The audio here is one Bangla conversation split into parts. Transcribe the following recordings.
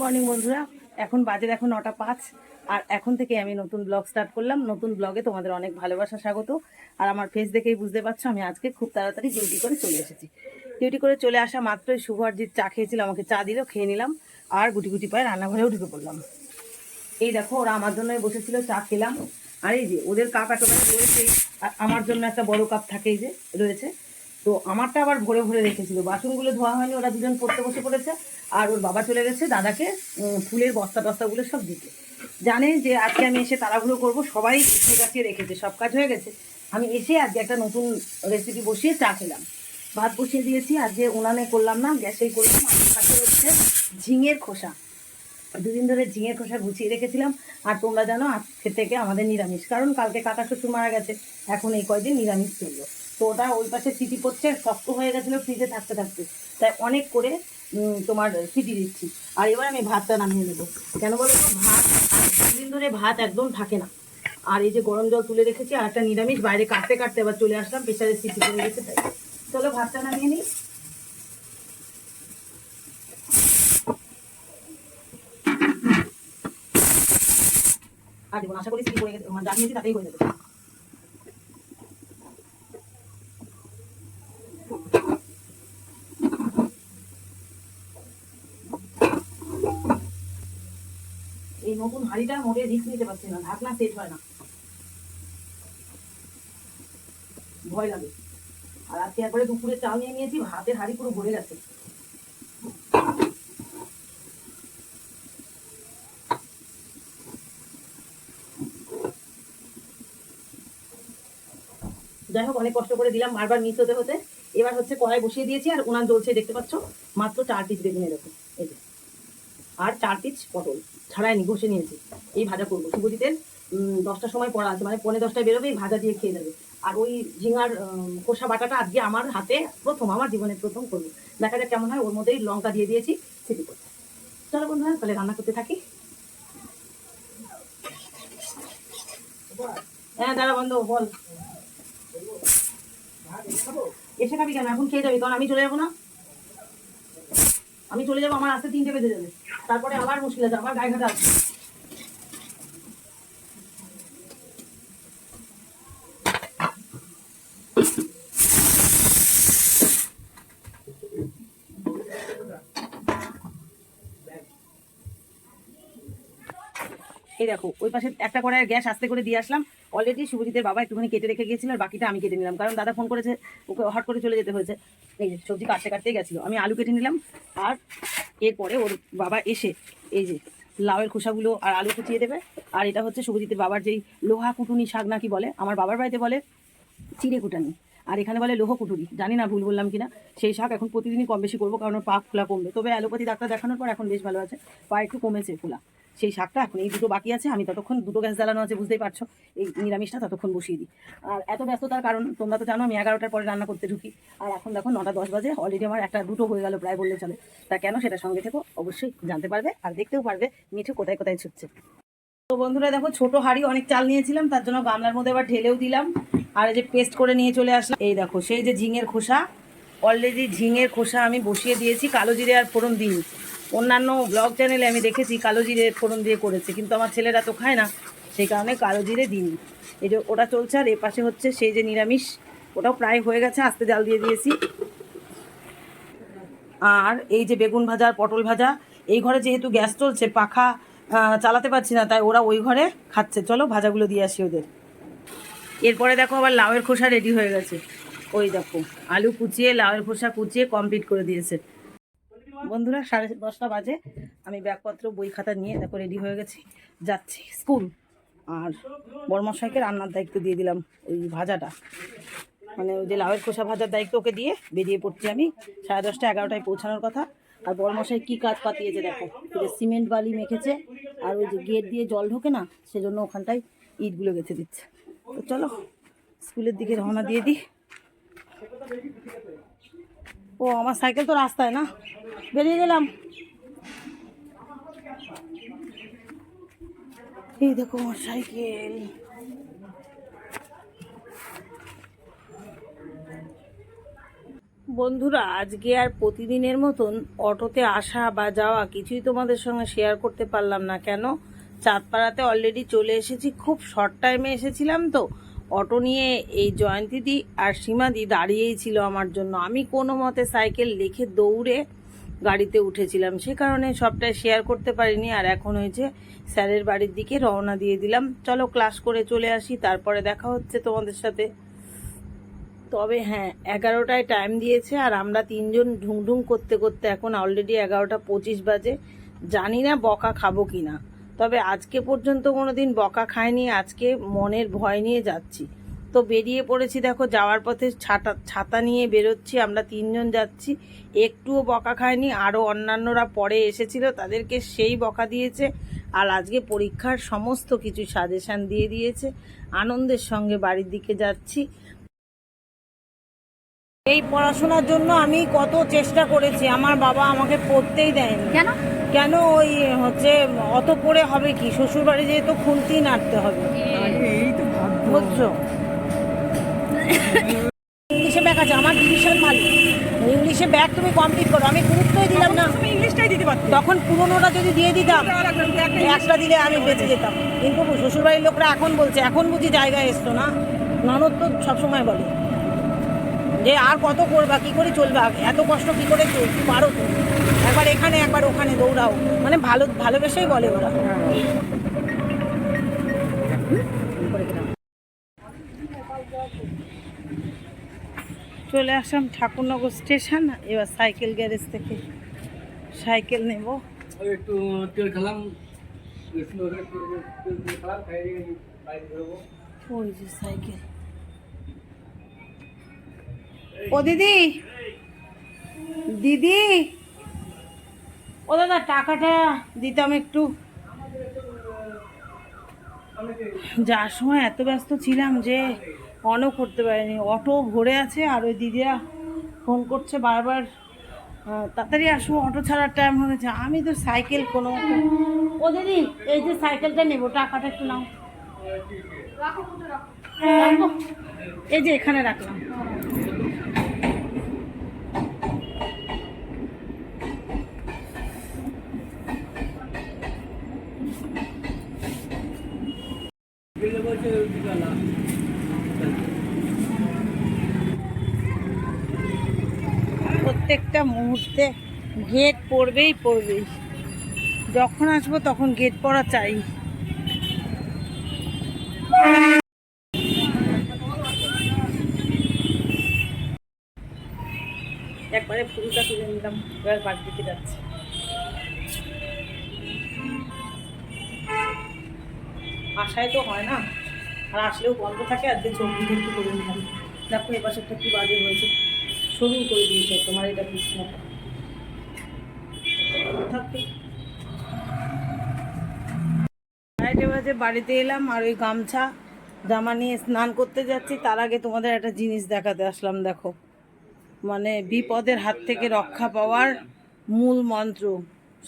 মর্নিং বন্ধুরা। এখন বাজে এখন নটা পাঁচ। আর এখন থেকে আমি নতুন ব্লগ স্টার্ট করলাম। নতুন ব্লগে তোমাদের অনেক ভালোবাসা, স্বাগত। আর আমার ফেস দেখেই বুঝতে পারছ, আমি আজকে খুব তাড়াতাড়ি ডিউটি করে চলে এসেছি। ডিউটি করে চলে আসা মাত্রই শুভ আর জিৎ চা খেয়েছিল, আমাকে চা দিল, খেয়ে নিলাম। আর গুটি গুটি পায়ে রান্নাঘরেও ঢুকে পড়লাম। এই দেখো, ওরা আমার জন্যই বসেছিল, চা খেলাম। আর এই যে, ওদের কাপ একেবারে রয়েছে। আর আমার জন্য একটা বড় কাপ থাকেই যে, রয়েছে। তো আমারটা আবার ভরে ভরে রেখেছিল। বাসনগুলো ধোয়া হয়নি, ওরা দুজন পড়তে বসে পড়েছে। আর ওর বাবা চলে গেছে দাদাকে ফুলের বস্তা টস্তাগুলো সব দিতে। জানে যে আজকে আমি এসে তাড়াহুড়ো করব, সবাই গাছিয়ে রেখেছে, সব কাজ হয়ে গেছে। আমি এসে আজকে একটা নতুন রেসিপি বসিয়ে চা খেলাম। ভাত বসিয়ে দিয়েছি, আজকে উনানে করলাম না, গ্যাসেই করলাম। আমার কাছে হচ্ছে ঝিঙের খোসা। দুদিন ধরে ঝিঙের খোসা গুছিয়ে রেখেছিলাম। আর তোমরা জানো, আজকে থেকে আমাদের নিরামিষ। কারণ কালকে কাকা শ্বশুর মারা গেছে, এখন এই কয়দিন নিরামিষ চলল। তো ওটা ওই পাশে সিটি পড়ছে, শক্ত হয়ে গেছিল ফ্রিজে থাকতে থাকতে। তাই অনেক করে তোমার সিটি দিচ্ছি। আর এবার আমি ভাতটা নামিয়ে নেব। কেন বলো ভাত দুদিন ধরে ভাত একদম থাকে না। আর এই যে গরম জল তুলে রেখেছি, আর একটা নিরামিষ, বাইরে কাটতে কাটতে এবার চলে আসলাম প্রেশারে সিটি করে গেছে, তাই। চলো ভাতটা নামিয়ে নিই। আর আশা করি সিটি করে গেছে মানে জানিয়েছি তাতেই হয়ে যাবে। নতুন হাঁড়িটা মোটে রিস্ক নিতে পারছি না, ঢাকনা সেট হয় না। ভয় লাগে। আর আজকে একবারে দুপুরে চাল নিয়ে নিয়েছি, ভাতের হাঁড়ি পুরো ভরে গেছে। যাই হোক, অনেক কষ্ট করে দিলাম, বারবার মিস হতে হতে। এবার হচ্ছে কড়াই বসিয়ে দিয়েছি, আর উনান জ্বলছে, দেখতে পাচ্ছ? মাত্র চার পিস বেগুন এরকম এই যে। আর চার পিস পটল। ছাড়াইনি ঘষে নিয়েছি। এই ভাজা করব। শুভজিতের দশটার সময় পড়া আছে মানে পনেরো দশটায় বেরোবে এই ভাজা দিয়ে খেয়ে যাবে। আর ওই ঝিঙার কষা বাটাটা আজকে আমার হাতে প্রথম, আমার জীবনে প্রথম করব। দেখা যাক কেমন হয়, ওর মধ্যেই লঙ্কা দিয়ে দিয়েছি, সেটি করতে চলো বন্ধুরা, তাহলে রান্না করতে থাকি। হ্যাঁ দাঁড়া বন্ধ, বল। এসে খাবি কেন? এখন খেয়ে যাবি, কারণ আমি চলে যাব না। আমি চলে যাব, আমার আসতে তিনটে বেজে যাবে। তারপরে আবার মুশকিল আছে আবার গায়ে ঘাটা আসবে এই দেখো, ওই পাশে একটা করে গ্যাস আস্তে করে দিয়ে আসলাম। অলরেডি শুভজিতের বাবা একটুখানি কেটে রেখে গিয়েছিল, আর বাকিটা আমি কেটে নিলাম। কারণ দাদা ফোন করেছে, ওকে হট করে চলে যেতে হয়েছে। এই সবজি কাটতে কাটতেই গেছিল। আমি আলু কেটে নিলাম, আর এরপরে ওর বাবা এসে এই যে লাউয়ের খোসাগুলো আর আলু কুচিয়ে দেবে। আর এটা হচ্ছে শুভজিতের বাবার যেই লোহা কুটুনি শাক নাকি বলে? আমার বাবার বাড়িতে বলে চিড়ে কুটানি। আর এখানে বলে লোহ কুটুরি। জানি না ভুল বললাম কিনা। সেই শাক এখন প্রতিদিনই কম বেশি করব, কারণ ওর পা ফোলা কমবে। তবে অ্যালোপ্যাথি ডাক্তার দেখানোর পর এখন বেশ ভালো আছে। পা একটু কমেছে ফোলা। সেই শাকটা, এখন এই দুটো বাকি আছে, আমি ততক্ষণ দুটো গ্যাস জ্বালানো আছে, বুঝতেই পারছ? এই নিরামিষটা ততক্ষণ বসিয়ে দিই। আর এত ব্যস্ততার কারণ, তোমরা তো জানো, আমি এগারোটার পরে রান্না করতে ঢুকি। আর এখন দেখো, নটা দশ বাজে অলরেডি আমার একটা দুটো হয়ে গেল, প্রায় বললে চলে। তা কেন সেটা সঙ্গে থেকো, অবশ্যই জানতে পারবে আর দেখতেও পারবে মিঠু কোথায় কোথায় ছুটছে। তো বন্ধুরা, দেখো, ছোট হাঁড়ি অনেক চাল নিয়েছিলাম, তার জন্য গামলার মধ্যে আবার ঢেলেও দিলাম। আর এই যে পেস্ট করে নিয়ে চলে আসলাম, এই দেখো, সেই যে ঝিঙের খোসা অলরেডি ঝিঙের খোসা আমি বসিয়ে দিয়েছি, কালো জিরে আর ফোড়ন দিই অন্যান্য ব্লগ চ্যানেলে আমি দেখেছি, কালো জিরে ফোড়ন দিয়ে করেছে, কিন্তু আমার ছেলেরা তো খায় না, সেই কারণে কালো জিরে দিইনি। এই যে ওটা চলছে আর এ পাশে হচ্ছে সেই যে নিরামিষ, ওটাও প্রায় হয়ে গেছে, আস্তে জাল দিয়ে দিয়েছি। আর এই যে বেগুন ভাজা আর পটল ভাজা, এই ঘরে যেহেতু গ্যাস চলছে, পাখা চালাতে পারছি না, তাই ওরা ওই ঘরে খাচ্ছে। চলো ভাজাগুলো দিয়ে আসি ওদের। এরপরে দেখো আবার লাউয়ের খোসা রেডি হয়ে গেছে। ওই দেখো, আলু কুচিয়ে, লাউয়ের খোসা কুচিয়ে কমপ্লিট করে দিয়েছে। বন্ধুরা, সাড়ে দশটা বাজে। আমি ব্যাগপত্র, বই খাতা নিয়ে দেখো রেডি হয়ে গেছি। যাচ্ছি স্কুল আর বর্মশাইকে রান্নার দায়িত্ব দিয়ে দিলাম, ওই ভাজাটা। মানে ওই যে লাউয়ের খোসা ভাজার দায়িত্ব ওকে দিয়ে বেরিয়ে পড়ছি আমি। সাড়ে দশটা, এগারোটায় পৌঁছানোর কথা। আর বড়মশাই কী কাজ পাতিয়েছে দেখো। সিমেন্ট বালি মেখেছে, আর ওই যে গেট দিয়ে জল ঢোকে না, সেজন্য ওখানটায় ইটগুলো গেঁথে দিচ্ছে। তো চলো স্কুলের দিকে রওনা দিয়ে দিই। ও, আমার সাইকেল তো রাস্তায় না? বেরিয়ে গেলাম। এই দেখো আমার সাইকেল। বন্ধুরা, আজকে আর প্রতিদিনের মতন অটোতে আসা বা যাওয়া কিছুই তোমাদের সঙ্গে শেয়ার করতে পারলাম না। কেন? চাঁদপাড়াতে অলরেডি চলে এসেছি। খুব শর্ট টাইমে এসেছিলাম তো। অটো নিয়ে এই জয়ন্তীদি আর সীমাদি দাঁড়িয়েই ছিল আমার জন্য। আমি কোনো মতে সাইকেল রেখে দৌড়ে গাড়িতে উঠেছিলাম। সে কারণে সবটাই শেয়ার করতে পারিনি আর এখন হয়েছে স্যারের বাড়ির দিকে রওনা দিয়ে দিলাম। চলো ক্লাস করে চলে আসি, তারপরে দেখা হচ্ছে তোমাদের সাথে। তবে হ্যাঁ এগারোটায় টাইম দিয়েছে আর আমরা তিনজন ঢুংঢুং করতে করতে এখন অলরেডি এগারোটা পঁচিশ বাজে। জানি না বকা খাব কি না তবে আজকে পর্যন্ত কোনো দিন বকা খাইনি, আজকে মনের ভয় নিয়ে যাচ্ছি। তো বেরিয়ে পড়েছি দেখো যাওয়ার পথে ছাতা ছাতা নিয়ে বেরোচ্ছি আমরা তিনজন যাচ্ছি। একটুও বকা খায়নি আরও অন্যান্যরা পরে এসেছিল তাদেরকে সেই বকা দিয়েছে। আর আজকে পরীক্ষার সমস্ত কিছু সাজেশান দিয়ে দিয়েছে। আনন্দের সঙ্গে বাড়ির দিকে যাচ্ছি। এই পড়াশোনার জন্য আমি কত চেষ্টা করেছি আমার বাবা আমাকে পড়তেই দেয়নি। কেন? কেন ওই হচ্ছে অত পড়ে হবে কি? শ্বশুর বাড়ি যেহেতু খুলতি নাড়তে হবে। বুঝছ? ইংলিশে ব্যাগ আছে আমার ডিভিশন ভালো। ইংলিশে ব্যাগ তুমি কমপ্লিট করো আমি গুরুত্বই দিলাম না। ইংলিশটাই দিতে পারতো। তখন পুরোনোটা যদি দিয়ে দিতাম একটা দিলে আমি বেঁচে যেতাম। কিন্তু শ্বশুরবাড়ির লোকরা এখন বলছে এখন বুঝি জায়গায় এসতো না? ননদ তো সবসময় বলে যে আর কত করবা কি করে চলবা? এত কষ্ট কি করে চল- পারো তুমি? একবার এখানে একবার ওখানে দৌড়াও। মানে ভালো ভালোবেসেই বলে ওরা। চলে আসলাম ঠাকুরনগর স্টেশন এবার সাইকেল গ্যারেজ থেকে। সাইকেল নেব। একটু তেল খেলাম। ওই যে সাইকেল। ও দিদি দিদি। ও দাদা টাকাটা দিতাম একটু। যার সময় এত ব্যস্ত ছিলাম যে অনও করতে পারিনি। অটো ভরে আছে আর ওই দিদিরা ফোন করছে বারবার তাড়াতাড়ি আসব অটো ছাড়ার টাইম হয়েছে আমি তো সাইকেল কোনো ও দিদি এই যে সাইকেলটা নেব টাকাটা একটু নাও। রাখব? এই যে এখানে রাখলাম গেলে বলছে বিকালা প্রত্যেকটা মুহূর্তে গেট পড়বেই পড়বেই। যখন আসব তখন গেট পড়া চাই। একবারে ফুলটা তুলে নিলাম, এবার বাড়ি দিকে যাচ্ছে। আশায় তো হয় না, আর আসলেও বন্ধ থাকে আজকে চোখ দিকে একটু করে নিলাম। দেখো এবার পাশেরটা কি বাজে হয়েছে। সরু করে দিয়েছে তোমার এটা বিছনাটা আড়াইটে বাজে বাড়িতে এলাম আর ওই গামছা জামা নিয়ে স্নান করতে যাচ্ছি। তার আগে তোমাদের একটা জিনিস দেখাতে আসলাম দেখো। মানে বিপদের হাত থেকে রক্ষা পাওয়ার মূল মন্ত্র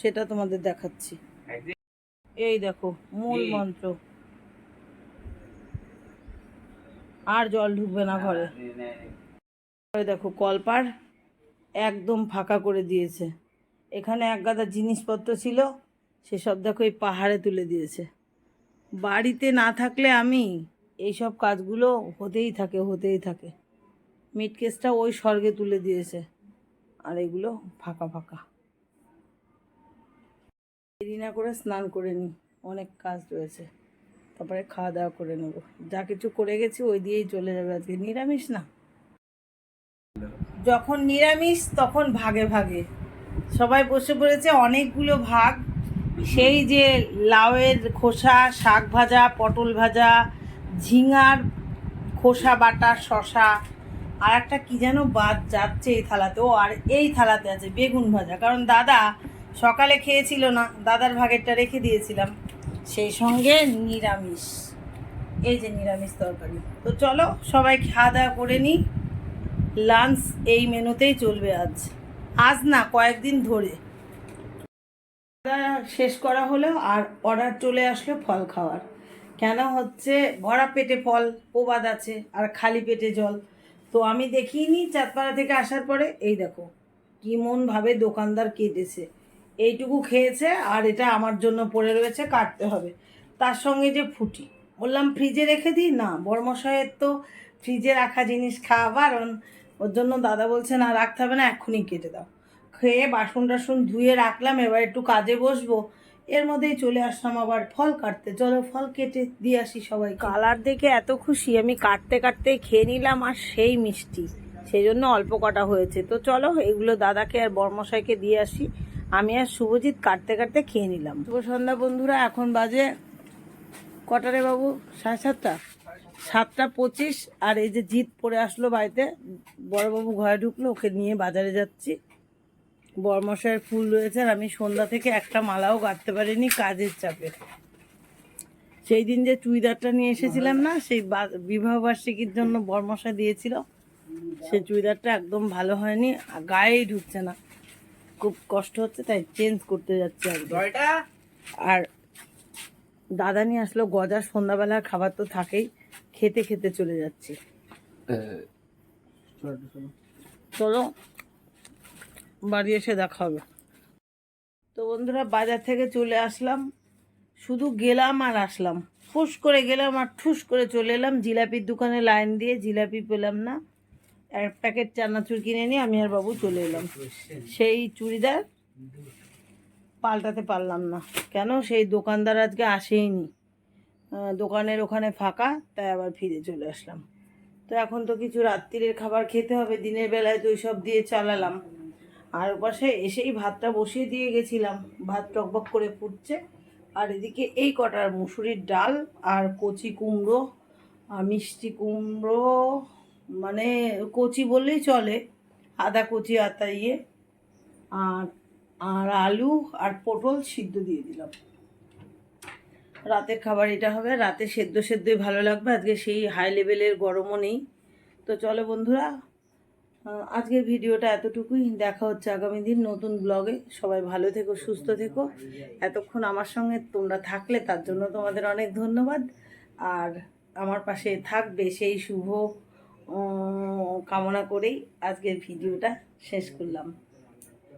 সেটা তোমাদের দেখাচ্ছি। এই দেখো মূল মন্ত্র। আর জল ঢুকবে না ঘরে। ওই দেখো, কলপার একদম ফাঁকা করে দিয়েছে। এখানে এক গাদা জিনিসপত্র ছিল সেসব দেখো এই পাহাড়ে তুলে দিয়েছে। বাড়িতে না থাকলে আমি এইসব কাজগুলো হতেই থাকে হতেই থাকে। মিট কেসটা ওই স্বর্গে তুলে দিয়েছে, আর এগুলো ফাঁকা ফাঁকা। দেরি না করে স্নান করে নিই অনেক কাজ রয়েছে। তারপরে খাওয়া দাওয়া করে নেব। যা কিছু করে গেছি, ওই দিয়েই চলে যাবে আজকে। নিরামিষ না? যখন নিরামিষ, তখন ভাগে ভাগে। সবাই বসে পড়েছে অনেকগুলো ভাগ। সেই যে লাউয়ের খোসা, শাক ভাজা, পটল ভাজা, ঝিঙার খোসা, বাটা শশা আর একটা কি যেন বাদ যাচ্ছে এই থালাতে। ও, আর এই থালাতে আছে বেগুন ভাজা। কারণ দাদা সকালে খেয়েছিল না, দাদার ভাগেরটা রেখে দিয়েছিলাম। সেই সঙ্গে নিরামিষ। এই যে নিরামিষ তরকারি। তো চলো সবাই খাওয়া দাওয়া করে নিই। লাঞ্চ এই মেনুতেই চলবে আজ। আজ না, কয়েকদিন ধরে। শেষ করা হলো আর অর্ডার চলে আসলো ফল খাওয়ার। কেন হচ্ছে, ভরা পেটে ফল, প্রবাদ আছে আর খালি পেটে জল। তো আমি দেখিনি চাঁদপাড়া থেকে আসার পরে। এই দেখো, কি মন ভাবে দোকানদার কেটেছে। এইটুকু খেয়েছে আর এটা আমার জন্য পড়ে রয়েছে, কাটতে হবে। তার সঙ্গে যে ফুটি। বললাম, ফ্রিজে রেখে দিই? না বর্মশাহের তো ফ্রিজে রাখা জিনিস খাওয়া বারণ। ওর জন্য দাদা বলছে না রাখতে হবে না এক্ষুনি কেটে দাও। খেয়ে বাসন টাসন ধুয়ে রাখলাম এবার একটু কাজে বসবো। এর মধ্যেই চলে আসলাম আবার ফল কাটতে। চলো ফল কেটে দিয়ে আসি সবাই কালার দেখে এত খুশি আমি কাটতে কাটতে খেয়ে নিলাম আর সেই মিষ্টি। সেই জন্য অল্প কটা হয়েছে। তো চলো এগুলো দাদাকে আর বর্মশাইকে দিয়ে আসি। আমি আর শুভজিৎ কাটতে কাটতে খেয়ে নিলাম। শুভ সন্ধ্যা বন্ধুরা এখন বাজে কটারে বাবু? সাড়ে সাতটা? সাতটা পঁচিশ আর এই যে জিত পড়ে আসলো বাড়িতে বড়বাবু ঘরে ঢুকলো ওকে নিয়ে বাজারে যাচ্ছি। বরমশাইয়ের ফুল রয়েছে আর আমি সন্ধ্যা থেকে একটা মালাও গাঁথতে পারিনি কাজের চাপে। সেই দিন যে চুড়িদারটা নিয়ে এসেছিলাম না সেই বিবাহবার্ষিকীর জন্য বরমশাই দিয়েছিল। সেই চুড়িদারটা একদম ভালো হয়নি আর গায়েই ঢুকছে না। খুব কষ্ট হচ্ছে তাই চেঞ্জ করতে যাচ্ছি আর দাদা নিয়ে আসলো গজা সন্ধ্যাবেলার খাবার তো থাকেই। খেতে খেতে চলে যাচ্ছি। চলো বাড়ি এসে দেখা হবে। তো বন্ধুরা বাজার থেকে চলে আসলাম। শুধু গেলাম আর আসলাম। ফুস করে গেলাম আর ঠুস করে চলে এলাম। জিলাপির দোকানে লাইন দিয়ে জিলাপি পেলাম না। এক প্যাকেট চানাচুর কিনে নিয়ে আমি আর বাবু চলে এলাম। সেই চুড়িদার পাল্টাতে পারলাম না। কেন? সেই দোকানদার আজকে আসেইনি আহ, দোকানের ওখানে ফাঁকা, তাই আবার ফিরে চলে আসলাম। তো এখন তো কিছু রাত্রিরের খাবার খেতে হবে, দিনের বেলায় তো সব দিয়ে চালালাম। আর ওপাশে এসেই ভাতটা বসিয়ে দিয়ে গেছিলাম, ভাত টকবক করে ফুটছে। আর এদিকে এই কটার মুসুরির ডাল আর কচি কুমড়ো, আর মিষ্টি কুমড়ো মানে কচি বললেই চলে, আদা কচি, আতা ইয়ে আর আর আলু আর পটল সিদ্ধ দিয়ে দিলাম। রাতের খাবার এটা হবে। রাতে সেদ্ধ সেদ্ধই ভালো লাগবে। আজকে সেই হাই লেভেলের গরমও নেই। তো চলো বন্ধুরা আজকের ভিডিওটা এতটুকুই। দেখা হচ্ছে আগামী দিন নতুন ব্লগে সবাই ভালো থেকো, সুস্থ থেকো। এতক্ষণ আমার সঙ্গে তোমরা থাকলে তার জন্য তোমাদের অনেক ধন্যবাদ। আর আমার পাশে থাকবে সেই শুভ কামনা করেই আজকের ভিডিওটা শেষ করলাম।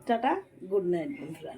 টাটা গুড নাইট বন্ধুরা।